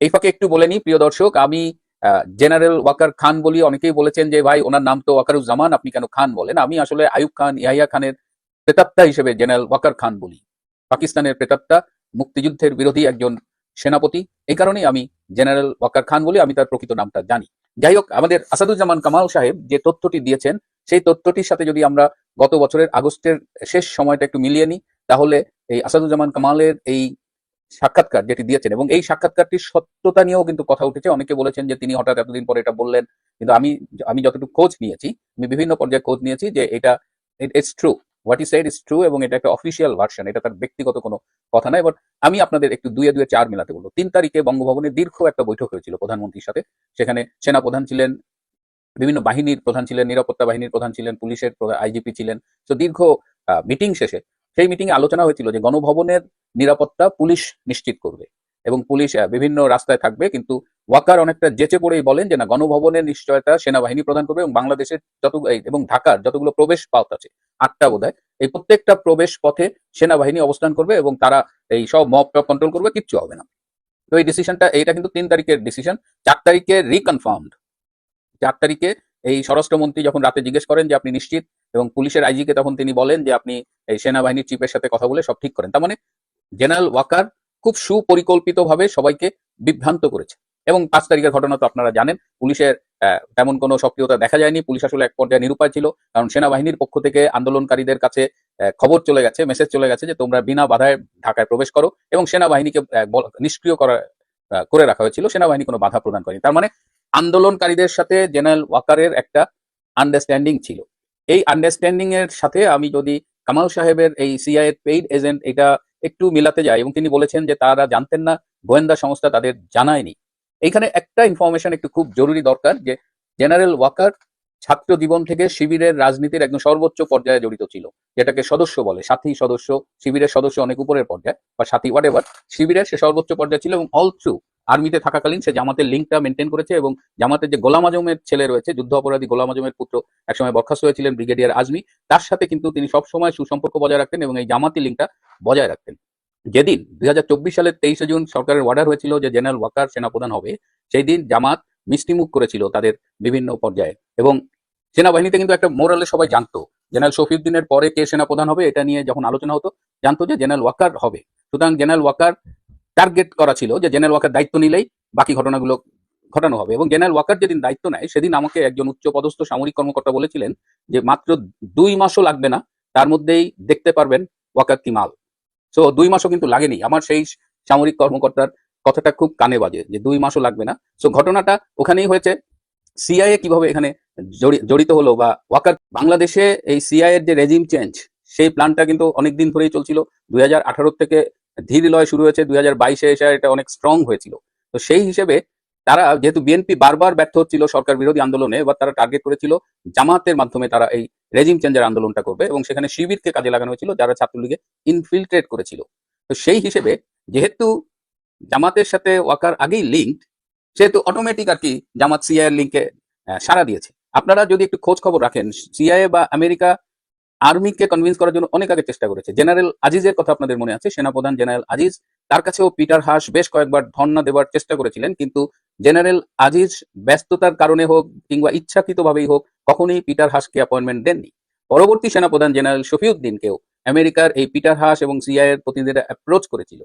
এই একটু বলে নিই, প্রিয় দর্শক, আমি জেনারেল ওয়াকার খান বলি। অনেকেই বলেছেন যে, ভাই, ওনার নাম তো ওয়াকারুজ্জামান, আপনি কেন খান বলেন? আমি আসলে আয়ুব খান, ইয়াহিয়া খানের প্রেতাত্মা হিসেবে জেনারেল ওয়াকার খান বলি। পাকিস্তানের প্রেতাত্মা মুক্তিযুদ্ধের বিরোধী একজন সেনাপতি। এই কারণেই আমি জেনারেল ওয়াকার খান বলে আমি তার প্রকৃত নামটা জানি। যাই হোক, আমাদের আসাদুজ্জামান কামাল সাহেব যে তথ্যটি দিয়েছেন, সেই তথ্যটির সাথে যদি আমরা গত বছরের আগস্টের শেষ সময়টা একটু মিলিয়ে নিই, তাহলে এই আসাদুজ্জামান কামালের এই সাক্ষাৎকার যেটি দিয়েছেন এবং এই সাক্ষাৎকারটির সত্যতা নিয়েও কিন্তু কথা উঠেছে। অনেকে বলেছেন যে তিনি হঠাৎ এতদিন পরে এটা বললেন, কিন্তু আমি আমি যতটুকু খোঁজ নিয়েছি, আমি বিভিন্ন পর্যায়ে খোঁজ নিয়েছি যে এটা it's true what is side is true এবং এটা একটা অফিসিয়াল ভার্সন এটা তার ব্যক্তিগত কোনো কথা নয় এবার আমি আপনাদের একটু দুয়ে দুয়ে চার মেলাতে বলব। তিন তারিখে বঙ্গভবনে দীর্ঘ একটা বৈঠক হয়েছিল প্রধানমন্ত্রীর সাথে। সেখানে সেনা প্রধান ছিলেন, বিভিন্ন বাহিনীর প্রধান ছিলেন, নিরাপত্তা বাহিনীর প্রধান ছিলেন, পুলিশের আইজিপি ছিলেন। তো দীর্ঘ মিটিং শেষে সেই মিটিং এ আলোচনা হয়েছিল যে গণভবনের নিরাপত্তা পুলিশ নিশ্চিত করবে। এবং পুলিশ বিভিন্ন রাস্তায় থাকবে, কিন্তু ওয়াকার অনেকটা জেচে পড়েই বলেন যে, না গণভবনের নিশ্চয়তা সেনাবাহিনী প্রদান করবে এবং বাংলাদেশের যত এবং ঢাকার যতগুলো প্রবেশ পথ আছে, আটটা বোধ এই প্রত্যেকটা প্রবেশ পথে সেনাবাহিনী অবস্থান করবে এবং তারা এই সব মব কন্ট্রোল করবে, কিচ্ছু হবে না। তো এই ডিসিশনটা এইটা কিন্তু তিন তারিখের ডিসিশন চার তারিখে রিকনফার্মড চার তারিখে এই স্বরাষ্ট্রমন্ত্রী যখন রাতে জিজ্ঞেস করেন যে, আপনি নিশ্চিত? এবং পুলিশের আইজিকে তখন তিনি বলেন যে, আপনি এই সেনাবাহিনীর চিফের সাথে কথা বলে সব ঠিক করেন। তার মানে জেনারেল ওয়াকার খুব সুপরিকল্পিতভাবে সবাইকে বিভ্রান্ত করেছে। এবং পাঁচ তারিখের ঘটনা তো আপনারা জানেন, পুলিশের তেমন কোনো সক্রিয়তা দেখা যায়নি। পুলিশ আসলে এক পর্যায়ে নিরুপায় ছিল, কারণ সেনাবাহিনীর পক্ষ থেকে আন্দোলনকারীদের কাছে খবর চলে গেছে মেসেজ চলে গেছে যে তোমরা বিনা বাধায় ঢাকায় প্রবেশ করো এবং সেনাবাহিনীকে নিষ্ক্রিয় করা করে রাখা হয়েছিল। সেনাবাহিনী কোনো বাধা প্রদান করেনি। তার মানে আন্দোলনকারীদের সাথে জেনারেল ওয়াকারের একটা আন্ডারস্ট্যান্ডিং ছিল। এই আন্ডারস্ট্যান্ডিং এর সাথে আমি যদি কামাল সাহেবের এই সিআই এর পেইড এজেন্ট এটা একটু মিলাতে যায় এবং তিনি বলেছেন যে তারা জানতেন না, গোয়েন্দা সংস্থা তাদের জানায়নি। এইখানে একটা ইনফরমেশন একটু খুব জরুরি দরকার যে জেনারেল ওয়াকার ছাত্র জীবন থেকে শিবিরের রাজনীতির একদম সর্বোচ্চ পর্যায়ে জড়িত ছিল, যেটাকে সদস্য বলে সাথী সদস্য, শিবিরের সদস্য অনেক উপরের পর্যায়ে বা সাথী হোয়াট এভার শিবিরের সে সর্বোচ্চ পর্যায়ে ছিল এবং অল থ্রু আর্মিতে থাকাকালীন সে জামাতের লিঙ্কটা মেনটেন করেছে এবং জামাতের যে গোলাম আজমের ছেলে রয়েছে, যুদ্ধ অপরাধী গোলাম আজমের পুত্র একসময় বরখাস্ত হয়েছিলেন ব্রিগেডিয়ার আজমি, তার সাথে কিন্তু তিনি সবসময় সুসম্পর্ক বজায় রাখতেন এবং এই জামাতি লিঙ্কটা বজায় রাখতেন। যেদিন দুই সালের তেইশে জুন সরকারের অর্ডার হয়েছিল যে জেনারেল ওয়াকার সেনাপ্রধান হবে, সেই দিন জামাত মিষ্টিমুখ করেছিল তাদের বিভিন্ন পর্যায়ে এবং সেনাবাহিনীতে কিন্তু একটা মোরালে সবাই জানতো, জেনারেল শফিউদ্দিনের পরে কে সেনাপ্রধান হবে এটা নিয়ে যখন আলোচনা হতো, জানতো যে জেনারেল ওয়াকার হবে। সুতরাং জেনারেল ওয়াকার টার্গেট করা ছিল যে জেনারেল ওয়াকার দায়িত্ব নিলেই বাকি ঘটনাগুলো ঘটানো হবে। এবং জেনারেল ওয়াকার যেদিন দায়িত্ব নেয়, সেদিন আমাকে একজন উচ্চ পদস্থ সামরিক কর্মকর্তা বলেছিলেন যে মাত্র দুই মাসও লাগবে না, তার মধ্যেই দেখতে পারবেন ওয়াকার কি মাল। সো দুই মাসও কিন্তু লাগেনি। আমার সেই সামরিক কর্মকর্তার কথাটা খুব কানে বাজে যে দুই মাসও লাগবে না। সো ঘটনাটা ওখানেই হয়েছে। সিআইএ কীভাবে এখানে জড়ি- জড়িত হলো বা ওয়াকার বাংলাদেশে এই সিআইএর যে রেজিম চেঞ্জ সেই প্ল্যানটা কিন্তু অনেকদিন ধরেই চলছিল। দুই হাজার আঠারো থেকে ধীর লয় শুরু হয়েছে দুই হাজার বাইশে এসে এটা অনেক স্ট্রং হয়েছিল। তো সেই হিসেবে তারা যেহেতু বিএনপি বারবার ব্যর্থ হচ্ছিল সরকার বিরোধী আন্দোলনে, এবার তারা টার্গেট করেছিল জামাতের মাধ্যমে তারা এই রেজিম চেঞ্জের আন্দোলনটা করবে এবং সেখানে শিবিরকে কাজে লাগানো হয়েছিল যারা ছাত্রলীগে ইনফিল্ট্রেট করেছিল। তো সেই হিসেবে যেহেতু জামাতের সাথে ওয়াকার আগেই লিঙ্ক সেহেতু অটোমেটিক আর কি জামাত সিআই এর লিঙ্কে সাড়া দিয়েছে। আপনারা যদি একটু খোঁজ খবর রাখেন সিআইএ বা আমেরিকা আর্মিকে কনভিন্স করার জন্য অনেক আগে চেষ্টা করেছে। জেনারেল আজিজের কথা আপনাদের মনে আছে? সেনাপ্রধান জেনারেল আজিজ, তার কাছেও পিটার হাস বেশ কয়েকবার ধর্ণা দেওয়ার চেষ্টা করেছিলেন, কিন্তু জেনারেল আজিজ ব্যস্ততার কারণে হোক কিংবা ইচ্ছাকৃতভাবেই হোক, কখনোই পিটার হাসকে অ্যাপয়েন্টমেন্ট দেননি। পরবর্তী সেনাপ্রধান জেনারেল শফিউদ্দিনকেও আমেরিকার এই পিটার হাস এবং সিআই এর প্রতিনিধিরা অ্যাপ্রোচ করেছিল।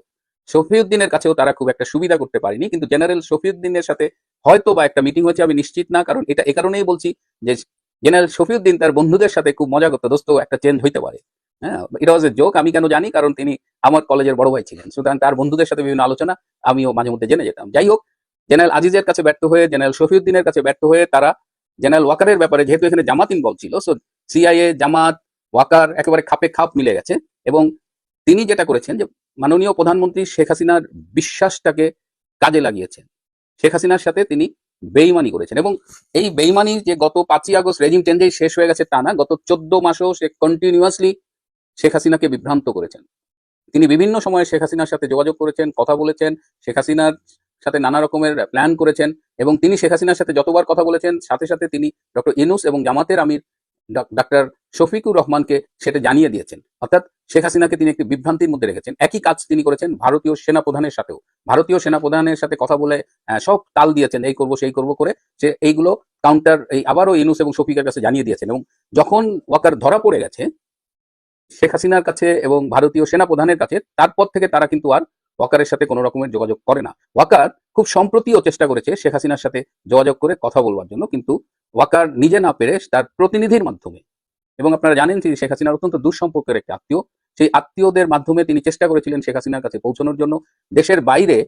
শফিউদ্দিনের কাছেও তারা খুব একটা সুবিধা করতে পারেনি, কিন্তু জেনারেল শফিউদ্দিনের সাথে হয়তো বা একটা মিটিং হয়েছে, আমি নিশ্চিত না, কারণ এটা এ কারণেই বলছি যে জেনারেল শফিউদ্দিন তার বন্ধুদের সাথে খুব মজা করতো। দোস্ত, একটা চেঞ্জ হইতে পারে। হ্যাঁ এটা ওয়াজ এ জোক আমি কেন জানি, কারণ তিনি আমার কলেজের বড় ভাই ছিলেন। সুতরাং তার বন্ধুদের সাথে বিভিন্ন আলোচনা আমিও মাঝে মধ্যে জেনে যেতাম। যাই হোক, জেনারেল আজিজের কাছে ব্যর্থ হয়ে, জেনারেল শফিউদ্দিনের কাছে ব্যর্থ হয়ে তারা জেনারেল ওয়াকারের ব্যাপারে, যেহেতু এখানে জামাত ইনভলভ ছিল সো সিআইএ জামাত, ওয়াকার একেবারে খাপে খাপ মিলে গেছে। এবং তিনি যেটা করেছেন যে, মাননীয় প্রধানমন্ত্রী শেখ হাসিনার বিশ্বাসটাকে কাজে লাগিয়েছেন। শেখ হাসিনার সাথে তিনি বেইমানি করেছেন এবং এই বেইমানি যে গত পাঁচই আগস্ট রেজিম চেঞ্জেই শেষ হয়ে গেছে তা না, গত চোদ্দ মাসেও সে কন্টিনিউয়াসলি শেখ হাসিনাকে বিভ্রান্ত করেছেন। তিনি বিভিন্ন সময়ে শেখ হাসিনার সাথে যোগাযোগ করেছেন, কথা বলেছেন, শেখ হাসিনার সাথে নানা রকমের প্ল্যান করেছেন এবং তিনি শেখ হাসিনার সাথে যতবার কথা বলেছেন, সাথে সাথে তিনি ডক্টর ইনুস এবং জামাতের আমির ডাক্তার শফিকুর রহমানকে সেটা জানিয়ে দিয়েছেন। অর্থাৎ শেখ হাসিনাকে তিনি একটি বিভ্রান্তির মধ্যে রেখেছেন। একই কাজ তিনি করেছেন ভারতীয় সেনা প্রধানের সাথেও। ভারতীয় সেনা প্রধানের সাথে কথা বলে সব তাল দিয়েছেন, এই করব, সেই করব করে যে এইগুলো কাউন্টার এই আবারও ইনুস এবং শফিকের কাছে জানিয়ে দিয়েছেন এবং যখন ওয়াকার ধরা পড়ে গেছে, শেখ হাসিনার কাছে এবং ভারতীয় সেনা প্রধানের কাছে, তারপর থেকে তারা কিন্তু আর ওয়াকারের সাথে কোনো রকমের যোগাযোগ করে না। ওয়াকার খুব সম্প্রতিও চেষ্টা করেছে শেখ হাসিনার সাথে যোগাযোগ করে কথা বলবার জন্য, কিন্তু ওয়াকার নিজে না পেরে তার প্রতিনিধির মাধ্যমে। এবং আপনারা জানেন যে শেখ হাসিনার অত্যন্ত দুঃসম্পর্কের একটি আত্মীয় সেই আত্মীয়দের মাধ্যমে তিনি চেষ্টা করেছিলেন শেখ হাসিনার কাছে পৌঁছানোর জন্য। দেশের বাইরে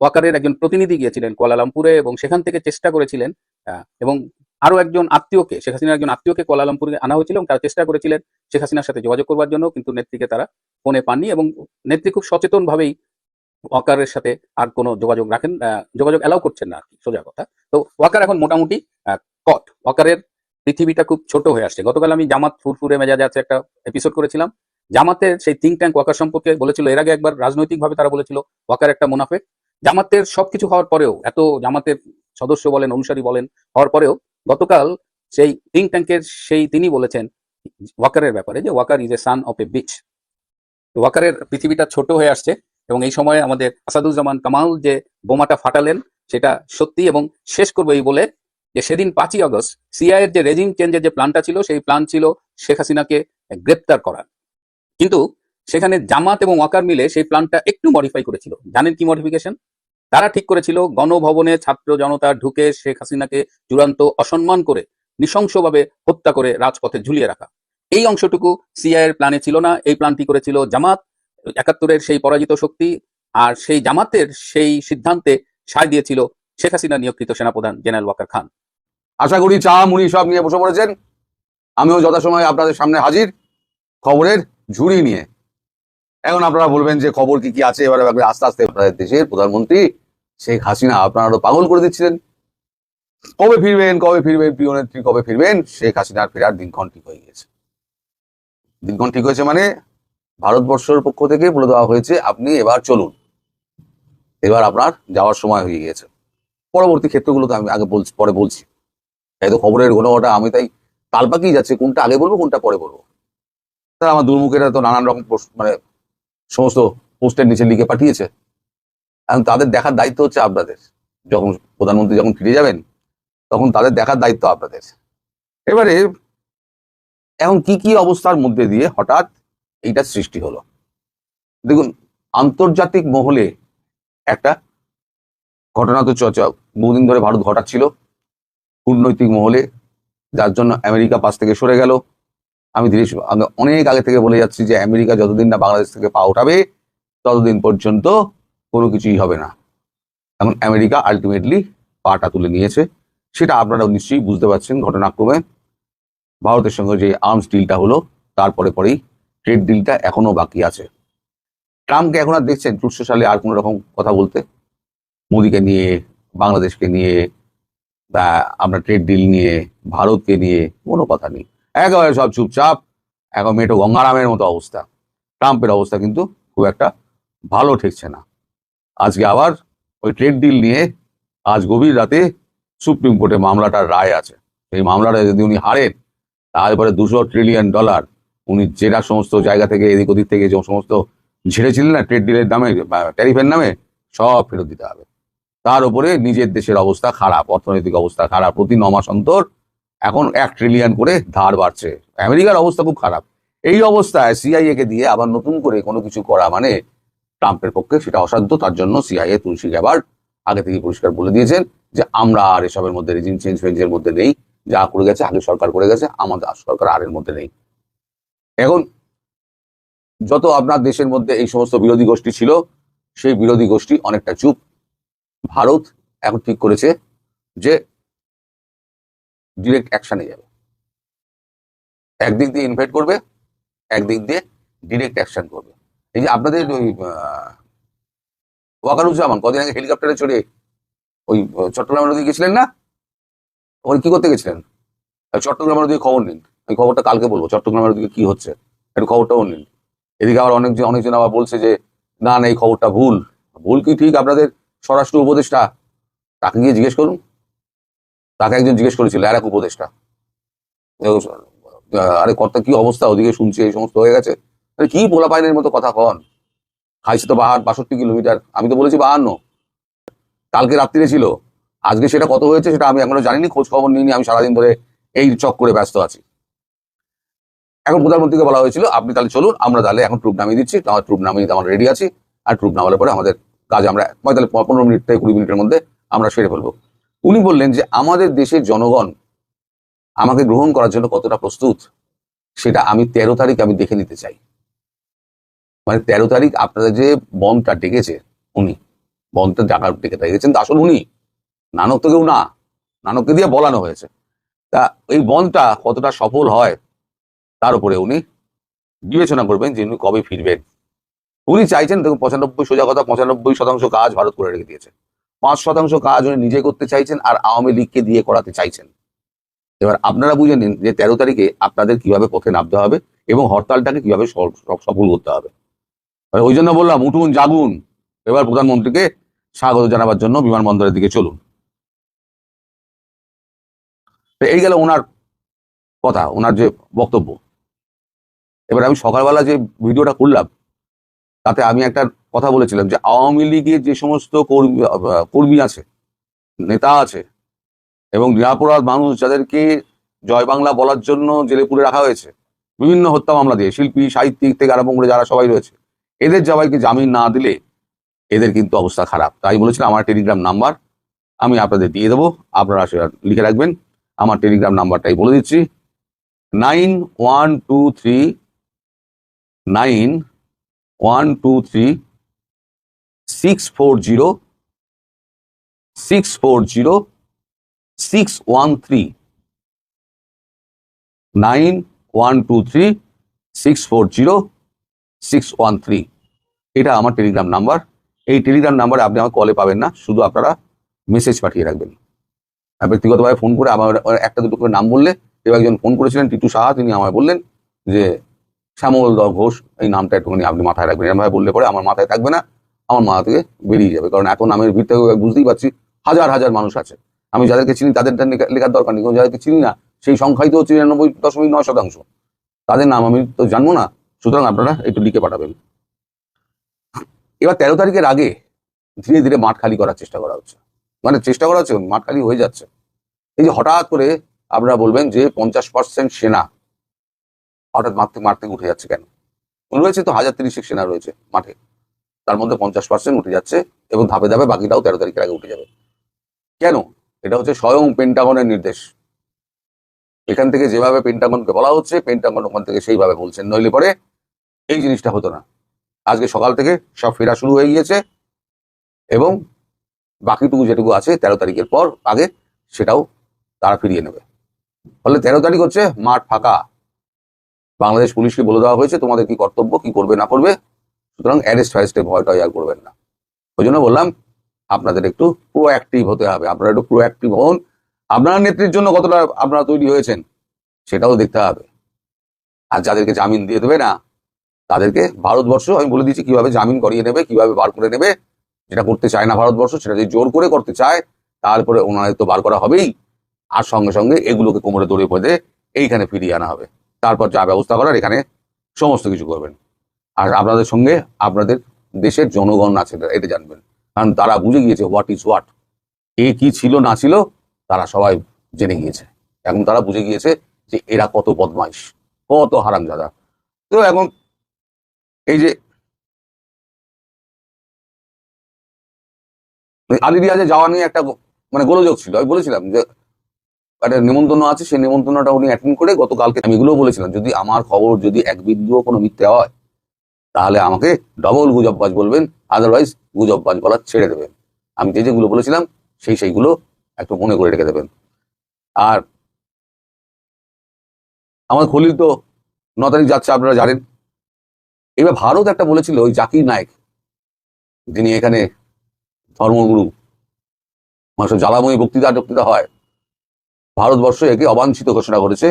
ওয়াকারের একজন প্রতিনিধি গিয়েছিলেন কুয়ালালামপুরে এবং সেখান থেকে চেষ্টা করেছিলেন এবং আরও একজন আত্মীয়কে, শেখ হাসিনার একজন আত্মীয়কে কুয়ালালামপুরে আনা হয়েছিল তারা চেষ্টা করেছিলেন শেখ হাসিনার সাথে যোগাযোগ করবার জন্য, কিন্তু নেত্রীকে তারা ফোনে পাননি এবং নেত্রী খুব সচেতন ভাবেই ওয়াকারের সাথে আর কোনো যোগাযোগ রাখেন যোগাযোগ অ্যালাউ করছেন না আর কি, সোজা কথা। তো ওয়াকার এখন মোটামুটি কট। ওয়াকারের পৃথিবীটা খুব ছোট হয়ে আসছে। গতকাল আমি জামাত ফুরফুরে মেজাজে আছে একটা এপিসোড করেছিলাম। জামাতের সেই থিঙ্ক ট্যাঙ্ক ওয়াকার সম্পর্কে বলেছিল, এর আগে একবার রাজনৈতিকভাবে তারা বলেছিল ওয়াকার একটা মুনাফেক। জামাতের সবকিছু হওয়ার পরেও, এত জামাতের সদস্য বলেন, অনুসারী বলেন, হওয়ার পরেও গতকাল সেই থিঙ্ক ট্যাঙ্কের সেই তিনি বলেছেন ওয়াকারের ব্যাপারে যে Waker is a son of a bitch ওয়াকারের পৃথিবীটা ছোট হয়ে আসছে এবং এই সময় আমাদের আসাদুজ্জামান কামাল যে বোমাটা ফাটালেন, সেটা সত্যি এবং শেষ করব এই বলে যে সেদিন পাঁচই আগস্ট সিআইয়ের যে রেজিম চেঞ্জের যে প্ল্যানটা ছিল, সেই প্ল্যান ছিল শেখ হাসিনাকে গ্রেপ্তার করার। কিন্তু সেখানে জামাত এবং ওয়াকার মিলে সেই প্ল্যানটা একটু মডিফাই করেছিল। জানেন কি মডিফিকেশন তারা ঠিক করেছিল, গণভবনে ছাত্র জনতা ঢুকে শেখ হাসিনাকে চূড়ান্ত অসম্মান করে নৃশংসভাবে হত্যা করে রাজপথে ঝুলিয়ে রাখা। এই অংশটুকু সিআইয়ের প্ল্যানে ছিল না। এই প্ল্যানটি করেছিল জামাত, একাত্তরের সেই পরাজিত শক্তি আর সেই জামাতের সেই সিদ্ধান্তে সায় দিয়েছিল শেখ হাসিনা নিয়োগকৃত সেনাপ্রধান জেনারেল ওয়াকার খান। আশা করি চা মুনি সব নিয়ে বসে পড়েছেন। আমিও যথাসময়ে আপনাদের সামনে হাজির। খবরের ঝুড়ি নিয়ে। এখন আপনারা বলবেন যে খবর কি কি আছে? এবারে আস্তে আস্তে আপনাদের দেশের প্রধানমন্ত্রী শেখ হাসিনা, আপনারা আরও পাগল করে দিচ্ছিলেন। কবে ফিরবেন কবে ফিরবেন, প্রিয় নেত্রী, কবে ফিরবেন? শেখ হাসিনার ফেরার দিনক্ষণ ঠিক হয়ে গেছে দিনক্ষণ ঠিক হয়েছে মানে ভারতবর্ষের পক্ষ থেকে বলে দেওয়া হয়েছে, আপনি এবার চলুন। এবার আপনার যাওয়ার সময় হয়ে গিয়েছে। পরবর্তী ক্ষেত্রগুলোতে আমি আগে বলছি, পরে বলছি। তাই তো খবরের ঘনঘটা, আমি তাই তালপাকি যাচ্ছে, কোনটা আগে বলব, কোনটা পরে বলব। তারা আমার দুর্মুখেরা তো নানান রকম মানে সমস্ত পোস্টের নিচে লিখে পাঠিয়েছে। এখন তাদের দেখার দায়িত্ব হচ্ছে আপনাদের। যখন প্রধানমন্ত্রী যখন ফিরে যাবেন, তখন তাদের দেখার দায়িত্ব আপনাদের। এবারে এখন কি কি অবস্থার মধ্যে দিয়ে হঠাৎ এইটা সৃষ্টি হলো? দেখুন, আন্তর্জাতিক মহলে একটা ঘটনা তো চর্চা, বহুদিন ধরে ভারত ঘটাচ্ছিল। কূটনৈতিক মহলে, যার জন্য আমেরিকা পাশ থেকে সরে গেল। আমি আমি অনেক আগে থেকে বলে যাচ্ছি যে আমেরিকা যতদিন না বাংলাদেশ থেকে পা উঠাবে, ততদিন পর্যন্ত কোনো কিছুই হবে না। এখন আমেরিকা আলটিমেটলি পাটা তুলে নিয়েছে। সেটা আপনারা নিশ্চয়ই বুঝতে পারছেন ঘটনাক্রমে। ভারতের সঙ্গে যে আর্মস ডিলটা হলো, তারপরে পরেই ট্রেড ডিলটা এখনও বাকি আছে। ট্রাম্পকে এখন আর দেখছেন চুটশো সালে আর কোনো রকম কথা বলতে। মোদিকে নিয়ে, বাংলাদেশকে নিয়ে, বা আমরা ট্রেড ডিল নিয়ে, ভারতকে নিয়ে কোনো কথা নেই। একেবারে সব চুপচাপ, এখন মেটো গঙ্গারামের মতো অবস্থা। ট্রাম্পের অবস্থা কিন্তু খুব একটা ভালো ঠেকছে না। আজকে আবার ওই ট্রেড ডিল নিয়ে আজ গভীর রাতে সুপ্রিম কোর্টে মামলাটার রায় আছে। সেই মামলাটা যদি উনি হারেন, তারপরে দুশো ট্রিলিয়ন ডলার উনি যেটা সমস্ত জায়গা থেকে এদিক ওদিক থেকে যে সমস্ত ঝেড়েছিলেন না ট্রেড ডিলের নামে ট্যারিফের নামে, সব ফেরত দিতে হবে। তার উপরে নিজের দেশের অবস্থা খারাপ, অর্থনৈতিক অবস্থা খারাপ। প্রতি নমাস অন্তর এখন এক ট্রিলিয়ন করে ধার বাড়ছে। আমেরিকার অবস্থা খুব খারাপ। এই অবস্থায় সিআইএ কে দিয়ে আবার নতুন করে কোনো কিছু করা মানে ট্রাম্পের পক্ষে সেটা অসাধ্য। তার জন্য সিআইএ তুলসী গ্যাবার আগে থেকে পরিষ্কার বলে দিয়েছেন যে, আমরা আর এসবের মধ্যে রেজিম চেঞ্জ ফেঞ্জের মধ্যে নেই। যা করে গেছে, আগে সরকার করে গেছে, আমাদের সরকার আর এর মধ্যে নেই। এখন যত আপনার দেশের মধ্যে এই সমস্ত বিরোধী গোষ্ঠী ছিল, সেই বিরোধী গোষ্ঠী অনেকটা চুপ। ভারত এখন ঠিক করেছে যে ডিরেক্ট অ্যাকশানে যাবে। একদিক দিয়ে ইনভাইট করবে একদিক দিয়ে ডিরেক্ট অ্যাকশন করবে। এই যে আপনাদের ওই ওয়াকারুজ্জামান কদিন আগে হেলিকপ্টারে চড়ে ওই আহ, চট্টগ্রাম নদী গেছিলেন না? ওই কি করতে গেছিলেন? চট্টগ্রামের চট্টগ্রাম নদীর খবর নিন। ওই খবরটা কালকে বলব চট্টগ্রামের নদীকে কি হচ্ছে একটু খবরটাও নিন। এদিকে আবার অনেকজন অনেকজন আবার বলছে যে না না এই খবরটা ভুল। ভুল কি ঠিক আপনাদের স্বরাষ্ট্র উপদেষ্টা? তাকে গিয়ে জিজ্ঞেস করুন। তাকে একজন জিজ্ঞেস করেছিল আর এক উপদেষ্টা? আরে কর্তা, কি অবস্থা? ওদিকে শুনছি, এই সমস্ত হয়ে গেছে। আরে কি পোলা পাইনের মতো কথা কন? খাইছে তো বাহার, বাষট্টি কিলোমিটার, আমি তো বলেছি বাহান্ন। কালকে রাত্রিরে ছিল। আজকে সেটা কত হয়েছে সেটা আমি এখনও জানিনি খোঁজ খবর নিইনি, আমি সারাদিন ধরে এই চক করে ব্যস্ত আছি। এখন প্রধানমন্ত্রীকে বলা হয়েছিল, আপনি তাহলে চলুন, আমরা তাহলে এখন ট্রুপ নামিয়ে দিচ্ছি, আমার ট্রুপ নামিয়ে দিতে আমরা রেডি আছি, আর ট্রুপ নামালে পরে আমাদের কাজ আমরা, পঁয়তাল্লিশ, পনেরো মিনিট থেকে কুড়ি মিনিটের মধ্যে আমরা সেরে ফেলব। উনি বললেন যে আমাদের দেশের জনগণ আমাকে গ্রহণ করার জন্য কতটা প্রস্তুত, সেটা আমি তেরো তারিখ আমি দেখে নিতে চাই। মানে তেরো তারিখ আপনাদের যে বনটা ডেকেছে উনি, বনটা ডাকার ডেকে ডেকেছেন তো আসল উনি। নানক তো কেউ না, নানককে দিয়ে বলানো হয়েছে। তা এই বনটা কতটা সফল হয়, তার উপরে উনি বিবেচনা করবেন যে উনি কবে ফিরবেন। উনি চাইছেন দেখুন পঁচানব্বই সোজা কথা, পঁচানব্বই শতাংশ কাজ ভারত করে রেখে দিয়েছে। পাঁচ শতাংশ কাজ উনি নিজে করতে চাইছেন আর আওয়ামী লীগকে দিয়ে করাতে চাইছেন। এবার আপনারা বুঝে নিন যে তেরো তারিখে আপনাদের কীভাবে পথে নামতে হবে এবং হরতালটাকে কীভাবে সফল করতে হবে। আর ওই জন্য বললাম, উঠুন, জাগুন। এবার প্রধানমন্ত্রীকে স্বাগত জানাবার জন্য বিমানবন্দরের দিকে চলুন। এই গেল ওনার কথা, ওনার যে বক্তব্য। এবার আমি সকালবেলা যে ভিডিওটা করলাম, তাতে আমি একটা কথা বলেছিলাম যে আওয়ামী লীগের যে সমস্ত কর্মী কর্মী আছে, নেতা আছে এবং নিরাপরাধ মানুষ যাদেরকে জয় বাংলা বলার জন্য জেলে পুরে রাখা হয়েছে, বিভিন্ন হত্যা মামলা দিয়ে, শিল্পী, সাহিত্যিক থেকে আরম্ভ করে যারা সবাই রয়েছে, এদের সবাইকে জামিন না দিলে এদের কিন্তু অবস্থা খারাপ। তাই বলেছিলাম, আমার টেলিগ্রাম নাম্বার আমি আপনাদের দিয়ে দেবো, আপনারা সেটা লিখে রাখবেন। আমার টেলিগ্রাম নাম্বারটাই বলে দিচ্ছি, nine one two three, nine one two three six four zero six four zero six one three nine one two three six four zero six one three এটা আমার টেলিগ্রাম নাম্বার এই টেলিগ্রাম নাম্বারে আপনি আমার কলে পাবেন না, শুধু আপনারা মেসেজ পাঠিয়ে রাখবেন। ব্যক্তিগতভাবে ফোন করে আমার একটা দুটো করে নাম বললে এবার একজন ফোন করেছিলেন, টিটু সাহা, তিনি আমায় বললেন যে শ্যামল ঘোষ, এই নামটা একটুখানি আপনি মাথায় রাখবেন। এরকমভাবে বললে পরে আমার মাথায় থাকবে না। আমার মাথা থেকে বেরিয়ে যাবে। কারণ এখন নামের ভিড় বুঝতেই পারছি, হাজার হাজার মানুষ আছে। আমি যাদেরকে চিনি, তাদেরটা লেখা- লেখার দরকার নেই। যাদেরকে চিনি না, সেই সংখ্যাই তো চিরানব্বই দশমিক নয় শতাংশ। তাদের নাম আমি তো জানব না। সুতরাং আপনারা একটু লিখে পাঠাবেন। এবার তেরো তারিখের আগে ধীরে ধীরে মাঠ খালি করার চেষ্টা করা হচ্ছে। মানে চেষ্টা করা হচ্ছে, মাঠ খালি হয়ে যাচ্ছে। এই যে হঠাৎ করে আপনারা বলবেন যে পঞ্চাশ পার্সেন্ট সেনা হঠাৎ মাঠ থেকে মাঠ থেকে উঠে যাচ্ছে কেন? রয়েছে তো হাজার তিরিশ সেনা রয়েছে মাঠে। তার মধ্যে পঞ্চাশ পার্সেন্ট উঠে যাচ্ছে এবং ধাপে ধাপে বাকিটাও তেরো তারিখের আগে উঠে যাবে। কেন? এটা হচ্ছে স্বয়ং পেন্টাগনের নির্দেশ। এখান থেকে যেভাবে পেন্টাগনকে বলা হচ্ছে পেন্টাগন ওখান থেকে সেইভাবে বলছেন। নইলে পরে এই জিনিসটা হতো না। আজকে সকাল থেকে সব ফেরা শুরু হয়ে গিয়েছে এবং বাকিটুকু যেটুকু আছে তেরো তারিখের পর আগে সেটাও তারা ফিরিয়ে নেবে। ফলে তেরো তারিখ হচ্ছে মাঠ ফাঁকা। বাংলাদেশ পুলিশকে বলে দেওয়া হয়েছে, তোমাদের কি কর্তব্য, কি করবে, না করবে? সুতরাং অ্যারেস্ট ফ্যারেস্টে ভয়টা আর করবেন না। ওই জন্য বললাম, আপনাদের একটু প্রোঅ্যাক্টিভ হতে হবে। আপনারা একটু প্রোঅ্যাক্টিভ হন। আপনার নেত্রীর জন্য কতটা আপনারা তৈরি হয়েছেন, সেটাও দেখতে হবে। আর যাদেরকে জামিন দিয়ে দেবে না, তাদেরকে ভারতবর্ষ, আমি বলে দিচ্ছি কীভাবে জামিন করিয়ে নেবে, কীভাবে বার করে নেবে, যেটা করতে চায় না ভারতবর্ষ, সেটা যদি জোর করে করতে চায়, তারপরে ওনাদের তো বার করা হবেই। আর সঙ্গে সঙ্গে এগুলোকে কোমরে দড়িয়ে পড়ে এইখানে ফিরিয়ে আনা হবে। তারপর যা ব্যবস্থা করার, এখানে সমস্ত কিছু করবেন। আর আপনাদের সঙ্গে আপনাদের দেশের জনগণ আছে, এটা- জানবেন। কারণ তারা বুঝে গিয়েছে হোয়াট ইজ হোয়াট কে কি ছিল, না ছিল, তারা সবাই জেনে গিয়েছে। এখন তারা বুঝে গিয়েছে যে এরা কত বদমাইশ, কত হারামজাদা। তো এখন এই যে ওই আলী রিয়াজে যাওয়া নিয়ে একটা মানে গোলযোগ ছিল। আমি বলেছিলাম যে একটা নিমন্ত্রণ আছে, সেই নিমন্ত্রণটা উনি অ্যাটেন্ড করে গতকালকে, আমি এগুলোও বলেছিলাম, যদি আমার খবর, যদি এক বিন্দুও কোনো মিথ্যে হয় তাহলে আমাকে ডবল গুজববাজ বলবেন আদারওয়াইজ গুজববাজ বলা ছেড়ে দেবেন। আমি যে যেগুলো বলেছিলাম, সেই সেইগুলো একটু মনে করে রেখে দেবেন। আর আমার খলিল তো ন তারিখ যাচ্ছে, আপনারা জানেন। এবার ভারত একটা বলেছিল ওই জাকির নায়ক, যিনি এখানে ধর্মগুরু মানুষের জ্বালাময়ী বক্তৃতা টক্তৃতা হয়, ভারতবর্ষ একে অবাঞ্ছিত ঘোষণা করেছে,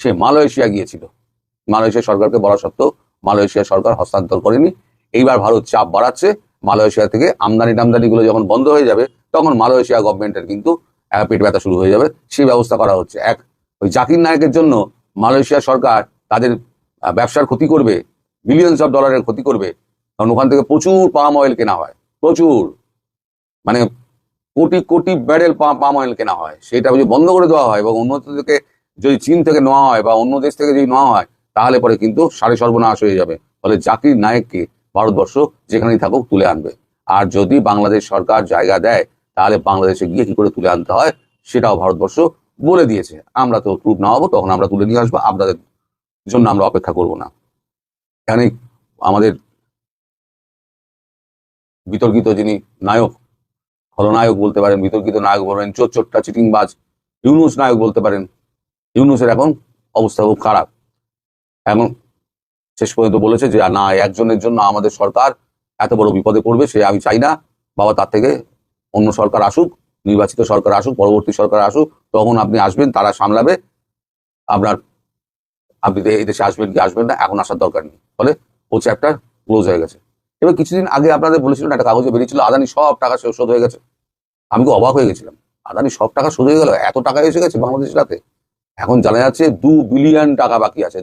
সে মালয়েশিয়া গিয়েছিল। মালয়েশিয়া সরকারকে বলা সত্ত্বেও মালয়েশিয়া সরকার হস্তান্তর করেনি। এইবার ভারত চাপ বাড়াচ্ছে। মালয়েশিয়া থেকে আমদানি টামদানিগুলো যখন বন্ধ হয়ে যাবে, তখন মালয়েশিয়া গভর্নমেন্টের কিন্তু পেট ব্যথা শুরু হয়ে যাবে। সেই ব্যবস্থা করা হচ্ছে। এক, ওই জাকির নায়কের জন্য মালয়েশিয়া সরকার তাদের ব্যবসার ক্ষতি করবে বিলিয়নস অফ ডলারের ক্ষতি করবে। কারণ ওখান থেকে প্রচুর পাম অয়েল কেনা হয়। প্রচুর। মানে crore crore barrel palm oil কেনা হয়। সেটা যদি বন্ধ করে দেওয়া হয় এবং অন্য থেকে যদি চীন থেকে নেওয়া হয় বা অন্য দেশ থেকে যদি নেওয়া হয় তাহলে পরে কিন্তু সাড়ে সর্বনাশ হয়ে যাবে। ফলে জাকির নায়েককে ভারতবর্ষ যেখানেই থাকুক তুলে আনবে। আর যদি বাংলাদেশ সরকার জায়গা দেয়, তাহলে বাংলাদেশে গিয়ে কি করে তুলে আনতে হয়, সেটাও ভারতবর্ষ বলে দিয়েছে। আমরা তো ট্রুপ না হব, তখন আমরা তুলে নিয়ে আসব। আপনাদের জন্য আমরা অপেক্ষা করব না। এখানে আমাদের বিতর্কিত যিনি নায়ক, খলনায়ক বলতে পারেন, বিতর্কিত নায়ক বলবেন, চোর, চোরটা, চিটিংবাজ, ইউনুস নায়ক বলতে পারেন। ইউনুসের এখন অবস্থা খুব খারাপ। এখন শেষ পর্যন্ত বলেছে যে, না, একজনের জন্য আমাদের সরকার এত বড় বিপদে পড়বে, সে আমি চাই না। বাবা তার থেকে অন্য সরকার আসুক, নির্বাচিত সরকার আসুক, পরবর্তী সরকার আসুক, তখন আপনি আসবেন, তারা সামলাবে। আপনার, আপনি এই দেশে আসবেন কি আসবেন না, এখন আসার দরকার নেই। ফলে ও চ্যাপ্টার ক্লোজ হয়ে গেছে। এবার কিছুদিন আগে আপনাদের বলেছিলেন একটা কাগজে বেরিয়েছিল, আদানি সব টাকা শোধ হয়ে গেছে। আমি তো অবাক হয়ে গেছিলাম। আদানি সব টাকা শোধ হয়ে গেল? এত টাকা এসে গেছে বাংলাদেশের হাতে এখন জানা যাচ্ছে দু বিলিয়ন টাকা বাকি আছে।